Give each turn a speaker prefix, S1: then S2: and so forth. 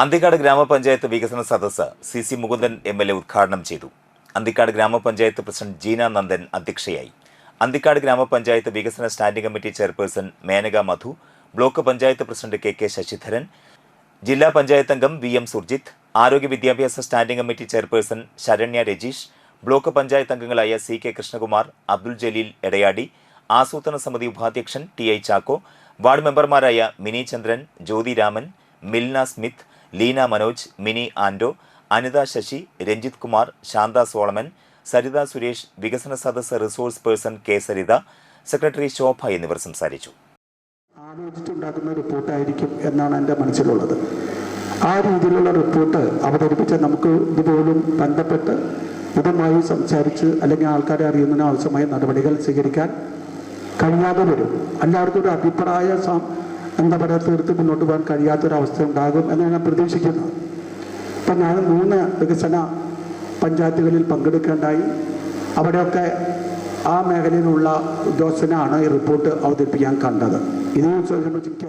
S1: അന്തിക്കാട് ഗ്രാമപഞ്ചായത്ത് വികസന സദസ്സ് C C Mukundan M L A ഉദ്ഘാടനം ചെയ്തു. അന്തിക്കാട് ഗ്രാമപഞ്ചായത്ത് പ്രസിഡന്റ് ജീന നന്ദൻ അധ്യക്ഷയായി. അന്തിക്കാട് ഗ്രാമപഞ്ചായത്ത് വികസന standing committee chairperson Menaka Madhu block panchayat president K K Sasidharan ജില്ലാ പഞ്ചായത്ത് അംഗം വി എം സുർജിത്ത് ആരോഗ്യ വിദ്യാഭ്യാസ standing committee chairperson Saranya Rajeesh block panchayat അംഗങ്ങളായ സി കെ കൃഷ്ണകുമാർ അബ്ദുൽ ജലീൽ എടയാടി ആസൂത്രണ സമിതി ഉപാധ്യക്ഷൻ ടി ഐ ചാക്കോ വാർഡ് മെമ്പർമാരായ മിനി ചന്ദ്രൻ ജ്യോതിരാമൻ മിൽന സ്മിത്ത് ലീന മനോജ് മിനി ആൻഡോ അനിത ശശി രഞ്ജിത് കുമാർ ശാന്ത സോളമൻ സരിത സുരേഷ് വികസന സദസ്സ് resource person K Saritha secretary Shobha എന്നിവർ സംസാരിച്ചു.
S2: ആലോചിച്ചുണ്ടാക്കുന്ന റിപ്പോർട്ടായിരിക്കും എന്നാണ് എന്റെ മനസ്സിലുള്ളത്. ആ രീതിയിലുള്ള റിപ്പോർട്ട് അവതരിപ്പിച്ച നമുക്ക് ഇതുപോലും ബന്ധപ്പെട്ട് ഇതുമായി സംസാരിച്ച് അല്ലെങ്കിൽ ആൾക്കാരെ അറിയുന്നതിന് ആവശ്യമായ നടപടികൾ സ്വീകരിക്കാൻ കഴിയാതെ വരും. എല്ലാവർക്കും ഒരു അഭിപ്രായ എന്താ പറയുക തീർത്ത് മുന്നോട്ട് പോകാൻ കഴിയാത്തൊരവസ്ഥ ഉണ്ടാകും എന്നാണ് ഞാൻ പ്രതീക്ഷിക്കുന്നത് ഇപ്പം ഞാൻ മൂന്ന് വികസന പഞ്ചായത്തുകളിൽ പങ്കെടുക്കേണ്ടായി. അവിടെയൊക്കെ ആ മേഖലയിലുള്ള ഉദ്യോഗസ്ഥനാണ് ഈ റിപ്പോർട്ട് അവതരിപ്പിക്കാൻ കണ്ടത്. ഇതിനെ സംബന്ധിച്ച്